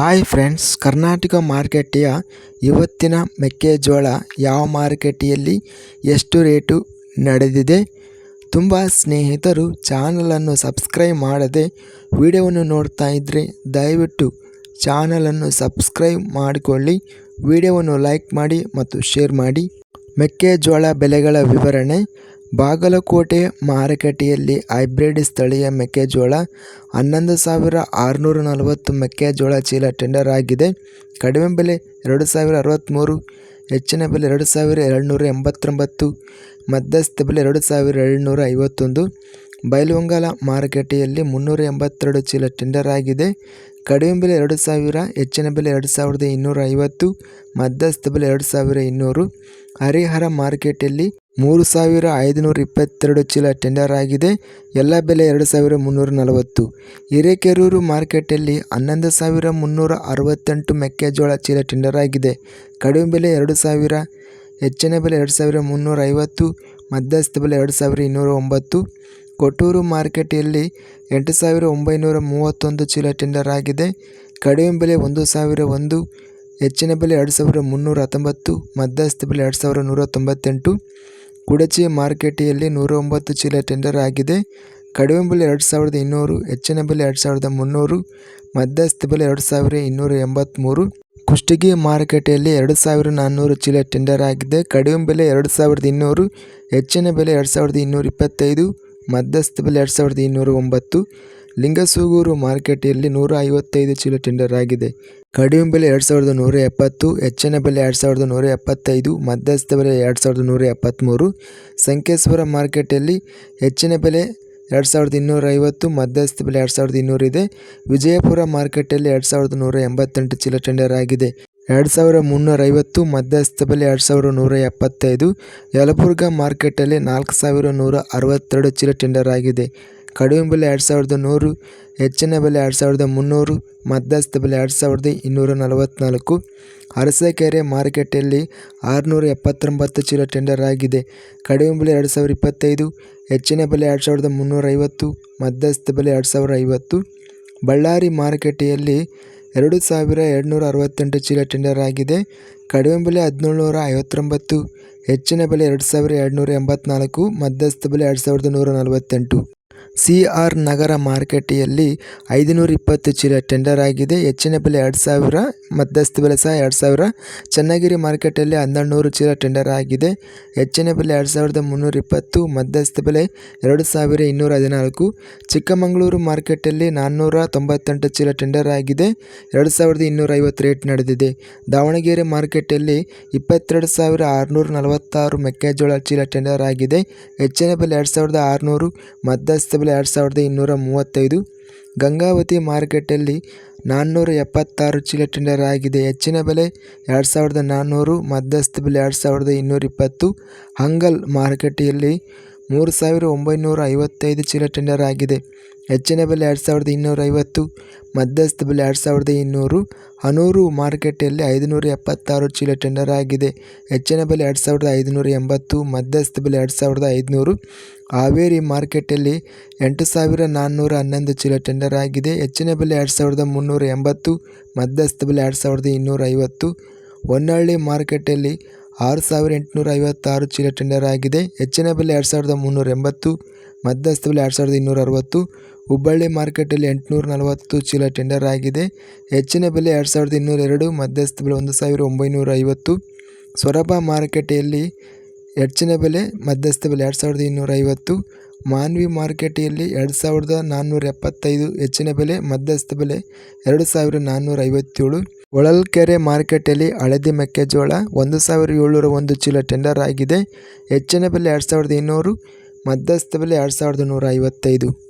Hi friends Karnataka ಮಾರ್ಕೆಟಿಯ ಇವತ್ತಿನ ಮೆಕ್ಕೆಜೋಳ ಯಾವ ಮಾರುಕಟ್ಟೆಯಲ್ಲಿ ಎಷ್ಟು ರೇಟು ನಡೆದಿದೆ? ತುಂಬ ಸ್ನೇಹಿತರು ಚಾನಲನ್ನು ಸಬ್ಸ್ಕ್ರೈಬ್ ಮಾಡದೆ ವಿಡಿಯೋವನ್ನು ನೋಡ್ತಾ ಇದ್ದರೆ ದಯವಿಟ್ಟು ಚಾನಲನ್ನು ಸಬ್ಸ್ಕ್ರೈಬ್ ಮಾಡಿಕೊಳ್ಳಿ, ವಿಡಿಯೋವನ್ನು ಲೈಕ್ ಮಾಡಿ ಮತ್ತು ಶೇರ್ ಮಾಡಿ. ಮೆಕ್ಕೆಜೋಳ ಬೆಲೆಗಳ ವಿವರಣೆ. ಬಾಗಲಕೋಟೆ ಮಾರುಕಟ್ಟೆಯಲ್ಲಿ ಹೈಬ್ರಿಡ್ ಸ್ಥಳೀಯ ಮೆಕ್ಕೆಜೋಳ ಹನ್ನೊಂದು ಸಾವಿರ ಆರುನೂರ ನಲವತ್ತು ಮೆಕ್ಕೆಜೋಳ ಚೀಲ ಟೆಂಡರ್ ಆಗಿದೆ. ಕಡಿಮೆ ಬೆಲೆ ಎರಡು ಸಾವಿರ ಅರವತ್ತ್ಮೂರು ಹೆಚ್ಚಿನ ಬೆಲೆ ಎರಡು ಸಾವಿರ ಏಳ್ನೂರ ಎಂಬತ್ತೊಂಬತ್ತು, ಮಧ್ಯಸ್ಥ ಬೆಲೆ ಎರಡು ಸಾವಿರ ಏಳುನೂರ ಐವತ್ತೊಂದು. ಬೈಲುವಂಗಲ ಮಾರುಕಟ್ಟೆಯಲ್ಲಿ ಮುನ್ನೂರ ಎಂಬತ್ತೆರಡು ಚೀಲ ಟೆಂಡರ್ ಆಗಿದೆ. ಕಡಿಮೆ ಬೆಲೆ ಎರಡು ಸಾವಿರ, ಹೆಚ್ಚಿನ ಬೆಲೆ ಎರಡು ಸಾವಿರದ ಇನ್ನೂರ ಐವತ್ತು, ಮಧ್ಯಸ್ಥ ಬೆಲೆ ಎರಡು ಸಾವಿರ ಇನ್ನೂರು. ಹರಿಹರ ಮಾರ್ಕೆಟಲ್ಲಿ ಮೂರು ಸಾವಿರ ಐದುನೂರ ಇಪ್ಪತ್ತೆರಡು ಚೀಲ ಟೆಂಡರ್ ಆಗಿದೆ. ಎಲ್ಲ ಬೆಲೆ ಎರಡು ಸಾವಿರ ಮುನ್ನೂರ ನಲವತ್ತು. ಹಿರೇಕೆರೂರು ಮಾರ್ಕೆಟಲ್ಲಿ ಹನ್ನೊಂದು ಸಾವಿರ ಮುನ್ನೂರ ಅರವತ್ತೆಂಟು ಮೆಕ್ಕೆಜೋಳ ಚೀಲ ಟೆಂಡರ್ ಆಗಿದೆ. ಕಡಿಮೆ ಬೆಲೆ ಎರಡು ಸಾವಿರ, ಹೆಚ್ಚಿನ ಬೆಲೆ ಎರಡು ಸಾವಿರ ಮುನ್ನೂರ ಐವತ್ತು, ಮಧ್ಯಸ್ಥ ಬೆಲೆ ಎರಡು ಸಾವಿರ ಇನ್ನೂರ ಒಂಬತ್ತು. ಕೊಟ್ಟೂರು ಮಾರ್ಕೆಟಲ್ಲಿ ಎಂಟು ಸಾವಿರ ಒಂಬೈನೂರ ಮೂವತ್ತೊಂದು ಚೀಲ ಟೆಂಡರ್ ಆಗಿದೆ. ಕಡಿಮೆ ಬೆಲೆ ಒಂದು ಸಾವಿರ ಒಂದು, ಹೆಚ್ಚಿನ ಬೆಲೆ ಎರಡು ಸಾವಿರ ಮುನ್ನೂರ ಹತ್ತೊಂಬತ್ತು, ಮಧ್ಯಸ್ಥ ಬೆಲೆ ಎರಡು ಸಾವಿರ ನೂರ ತೊಂಬತ್ತೆಂಟು. ಕುಡಚಿ ಮಾರ್ಕೆಟಿಯಲ್ಲಿ ನೂರ ಒಂಬತ್ತು ಚೀಲ ಟೆಂಡರ್ ಆಗಿದೆ. ಕಡಿಮೆ ಬೆಲೆ ಎರಡು ಸಾವಿರದ ಇನ್ನೂರು, ಹೆಚ್ಚಿನ ಬೆಲೆ ಎರಡು ಸಾವಿರದ ಮುನ್ನೂರು, ಮಧ್ಯಸ್ಥ ಬೆಲೆ ಎರಡು ಸಾವಿರ ಇನ್ನೂರ ಎಂಬತ್ತ್ಮೂರು ಕುಷ್ಟಗಿ ಮಾರುಕಟ್ಟೆಯಲ್ಲಿ ಎರಡು ಸಾವಿರ ನಾನ್ನೂರು ಚೀಲ ಟೆಂಡರ್ ಆಗಿದೆ. ಕಡಿಮೆ ಬೆಲೆ ಎರಡು ಸಾವಿರದ ಇನ್ನೂರು, ಹೆಚ್ಚಿನ ಬೆಲೆ ಎರಡು ಸಾವಿರದ ಇನ್ನೂರ ಇಪ್ಪತ್ತೈದು, ಮಧ್ಯಸ್ಥ ಬೆಲೆ ಎರಡು ಸಾವಿರದ ಇನ್ನೂರ ಒಂಬತ್ತು. ಲಿಂಗಸೂಗೂರು ಮಾರುಕಟ್ಟೆಯಲ್ಲಿ ನೂರ ಐವತ್ತೈದು ಚೀಲ ಟೆಂಡರ್ ಆಗಿದೆ. ಕಡಿಮೆ ಬೆಲೆ ಎರಡು ಸಾವಿರದ ನೂರ ಎಪ್ಪತ್ತು, ಹೆಚ್ಚಿನ ಬೆಲೆ ಎರಡು ಸಾವಿರದ ನೂರ ಎಪ್ಪತ್ತೈದು ಮಧ್ಯಸ್ಥ ಬೆಲೆ ಎರಡು ಸಾವಿರದ ನೂರ ಎಪ್ಪತ್ತ್ಮೂರು ಸಂಕೇಶ್ವರ ಮಾರ್ಕೆಟಲ್ಲಿ ಹೆಚ್ಚಿನ ಬೆಲೆ ಎರಡು ಸಾವಿರದ ಇನ್ನೂರೈವತ್ತು ಮಧ್ಯಸ್ಥ ಬೆಲೆ ಎರಡು ಸಾವಿರದ ಇನ್ನೂರು ಇದೆ. ವಿಜಯಪುರ ಮಾರ್ಕೆಟಲ್ಲಿ ಎರಡು ಸಾವಿರದ ನೂರ ಎಂಬತ್ತೆಂಟು ಚೀಲ ಟೆಂಡರ್ ಆಗಿದೆ. ಎರಡು ಸಾವಿರ ಮುನ್ನೂರ ಐವತ್ತು, ಮಧ್ಯಸ್ಥ ಬೆಲೆ ಎರಡು ಸಾವಿರ ನೂರ ಎಪ್ಪತ್ತೈದು, ಯಲಬುರ್ಗಾ ಮಾರ್ಕೆಟಲ್ಲಿ ನಾಲ್ಕು ಸಾವಿರ ನೂರ ಅರವತ್ತೆರಡು ಚೀಲ ಟೆಂಡರ್ ಆಗಿದೆ. ಕಡಿಮೆ ಬೆಲೆ ಎರಡು ಸಾವಿರದ ನೂರು, ಹೆಚ್ಚಿನ ಬೆಲೆ ಎರಡು ಸಾವಿರದ ಮುನ್ನೂರು, ಮಧ್ಯಸ್ಥ ಬೆಲೆ ಎರಡು ಸಾವಿರದ ಇನ್ನೂರ ನಲವತ್ತ್ನಾಲ್ಕು ಅರಸಕೆರೆ ಮಾರುಕಟ್ಟೆಯಲ್ಲಿ ಆರುನೂರ ಎಪ್ಪತ್ತೊಂಬತ್ತು ಚೀಲ ಟೆಂಡರ್ ಆಗಿದೆ. ಕಡಿಮೆ ಬೆಲೆ ಎರಡು ಸಾವಿರದ ಇಪ್ಪತ್ತೈದು, ಹೆಚ್ಚಿನ ಬೆಲೆ ಎರಡು ಸಾವಿರದ ಮುನ್ನೂರ ಐವತ್ತು, ಮಧ್ಯಸ್ಥ ಬೆಲೆ ಎರಡು ಸಾವಿರ ಐವತ್ತು. ಬಳ್ಳಾರಿ ಮಾರುಕಟ್ಟೆಯಲ್ಲಿ ಎರಡು ಸಾವಿರ ಎರಡುನೂರ ಅರವತ್ತೆಂಟು ಚೀಲ ಟೆಂಡರ್ ಆಗಿದೆ. ಕಡಿಮೆ ಬೆಲೆ ಹದಿನೇಳುನೂರ ಐವತ್ತೊಂಬತ್ತು, ಹೆಚ್ಚಿನ ಬೆಲೆ ಎರಡು ಸಾವಿರ ಎರಡುನೂರ ಎಂಬತ್ತ್ನಾಲ್ಕು ಮಧ್ಯಸ್ಥ ಬೆಲೆ ಎರಡು ಸಾವಿರದ ನೂರ ನಲವತ್ತೆಂಟು. ಸಿ ಆರ್ ನಗರ ಮಾರುಕಟ್ಟೆಯಲ್ಲಿ ಐದುನೂರ ಇಪ್ಪತ್ತು ಚೀಲ ಟೆಂಡರ್ ಆಗಿದೆ. ಹೆಚ್ಚಿನ ಬೆಲೆ ಎರಡು ಸಾವಿರ, ಮಧ್ಯಸ್ಥ ಬೆಲೆ ಸಹ ಎರಡು ಸಾವಿರ. ಚನ್ನಗಿರಿ ಮಾರ್ಕೆಟಲ್ಲಿ ಹನ್ನೆರಡು ನೂರು ಚೀಲ ಟೆಂಡರ್ ಆಗಿದೆ. ಹೆಚ್ಚಿನ ಬೆಲೆ ಎರಡು ಸಾವಿರದ ಮುನ್ನೂರ ಇಪ್ಪತ್ತು ಮಧ್ಯಸ್ಥ ಬೆಲೆ ಎರಡು ಸಾವಿರ ಇನ್ನೂರ ಹದಿನಾಲ್ಕು. ಚಿಕ್ಕಮಗಳೂರು ಮಾರ್ಕೆಟಲ್ಲಿ ನಾನ್ನೂರ ತೊಂಬತ್ತೆಂಟು ಚೀಲ ಟೆಂಡರ್ ಆಗಿದೆ. ಎರಡು ಸಾವಿರದ ಇನ್ನೂರ ಐವತ್ತು ರೇಟ್ ನಡೆದಿದೆ. ದಾವಣಗೆರೆ ಮಾರ್ಕೆಟಲ್ಲಿ ಇಪ್ಪತ್ತೆರಡು ಸಾವಿರ ಆರುನೂರ ನಲವತ್ತಾರು ಮೆಕ್ಕೆಜೋಳ ಚೀಲ ಟೆಂಡರ್ ಆಗಿದೆ. ಹೆಚ್ಚಿನ ಬೆಲೆ ಎರಡು ಸಾವಿರದ ಆರುನೂರು, ಮಧ್ಯಸ್ಥ ಬೆಲೆ ಎರಡು ಸಾವಿರದ ಇನ್ನೂರ ಮೂವತ್ತೈದು ಗಂಗಾವತಿ ಮಾರ್ಕೆಟಲ್ಲಿ ನಾನ್ನೂರ ಎಪ್ಪತ್ತಾರು ಚೀಲ ಟೆಂಡರ್ ಆಗಿದೆ. ಹೆಚ್ಚಿನ ಬೆಲೆ ಎರಡು ಸಾವಿರದ ನಾನ್ನೂರು, ಮಧ್ಯಸ್ಥ ಬೆಲೆ ಎರಡು ಸಾವಿರದ ಇನ್ನೂರ ಇಪ್ಪತ್ತು. ಹಂಗಲ್ ಮಾರುಕಟ್ಟೆಯಲ್ಲಿ ಮೂರು ಸಾವಿರ ಒಂಬೈನೂರ ಐವತ್ತೈದು ಚೀಲ ಟೆಂಡರ್ ಆಗಿದೆ. ಹೆಚ್ಚಿನ ಬೆಲೆ ಎರಡು ಸಾವಿರದ ಇನ್ನೂರ ಐವತ್ತು ಮಧ್ಯಸ್ಥ ಬೆಲೆ ಎರಡು ಸಾವಿರದ ಇನ್ನೂರು, ಹನೂರು ಮಾರುಕಟ್ಟೆಯಲ್ಲಿ ಐದುನೂರ ಎಪ್ಪತ್ತಾರು ಚೀಲ ಟೆಂಡರ್ ಆಗಿದೆ. ಹೆಚ್ಚಿನ ಬೆಲೆ ಎರಡು ಸಾವಿರದ ಐದುನೂರ ಎಂಬತ್ತು, ಮಧ್ಯಸ್ಥ ಬೆಲೆ ಎರಡು ಸಾವಿರದ ಐದುನೂರು, ಹಾವೇರಿ ಮಾರ್ಕೆಟಲ್ಲಿ ಎಂಟು ಸಾವಿರ ನಾನ್ನೂರ ಹನ್ನೊಂದು ಚೀಲ ಟೆಂಡರ್ ಆಗಿದೆ. ಹೆಚ್ಚಿನ ಬೆಲೆ ಎರಡು ಸಾವಿರದ ಮುನ್ನೂರ ಎಂಬತ್ತು, ಮಧ್ಯಸ್ಥ ಬೆಲೆ ಎರಡು ಸಾವಿರದ ಇನ್ನೂರ ಐವತ್ತು ಹೊನ್ನಳ್ಳಿ ಮಾರ್ಕೆಟಲ್ಲಿ ಆರು ಸಾವಿರ ಎಂಟುನೂರ ಐವತ್ತಾರು ಚೀಲ ಟೆಂಡರ್ ಆಗಿದೆ. ಹೆಚ್ಚಿನ ಬೆಲೆ ಎರಡು ಸಾವಿರದ ಮುನ್ನೂರ ಎಂಬತ್ತು, ಮಧ್ಯಸ್ಥ ಬೆಲೆ ಎರಡು ಸಾವಿರದ ಇನ್ನೂರ ಅರವತ್ತು, ಹುಬ್ಬಳ್ಳಿ ಮಾರ್ಕೆಟಲ್ಲಿ ಎಂಟುನೂರ ನಲವತ್ತು ಚೀಲ ಟೆಂಡರ್ ಆಗಿದೆ. ಹೆಚ್ಚಿನ ಬೆಲೆ ಎರಡು ಸಾವಿರದ ಇನ್ನೂರ ಎರಡು, ಮಧ್ಯಸ್ಥ ಬೆಲೆ ಒಂದು ಸಾವಿರ ಒಂಬೈನೂರ ಐವತ್ತು. ಸೊರಬ ಮಾರುಕಟ್ಟೆಯಲ್ಲಿ ಹೆಚ್ಚಿನ ಬೆಲೆ, ಮಧ್ಯಸ್ಥ ಬೆಲೆ ಎರಡು ಸಾವಿರದ ಇನ್ನೂರ ಐವತ್ತು. ಮಾನ್ವಿ ಮಾರುಕಟ್ಟೆಯಲ್ಲಿ ಎರಡು ಸಾವಿರದ ನಾನ್ನೂರ ಎಪ್ಪತ್ತೈದು ಹೆಚ್ಚಿನ ಬೆಲೆ, ಮಧ್ಯಸ್ಥ ಬೆಲೆ ಎರಡು ಸಾವಿರ ನಾನ್ನೂರ ಐವತ್ತೇಳು. ಹೊಳಲ್ಕೆರೆ ಮಾರ್ಕೆಟಲ್ಲಿ ಹಳದಿ ಮೆಕ್ಕೆಜೋಳ ಒಂದು ಸಾವಿರ ಏಳ್ನೂರ ಒಂದು ಚೀಲ ಟೆಂಡರ್ ಆಗಿದೆ. ಹೆಚ್ಚಿನ ಬೆಲೆ ಎರಡು ಸಾವಿರದ ಇನ್ನೂರು, ಮಧ್ಯಸ್ಥ ಬೆಲೆ ಎರಡು ಸಾವಿರದ ನೂರ ಐವತ್ತೈದು.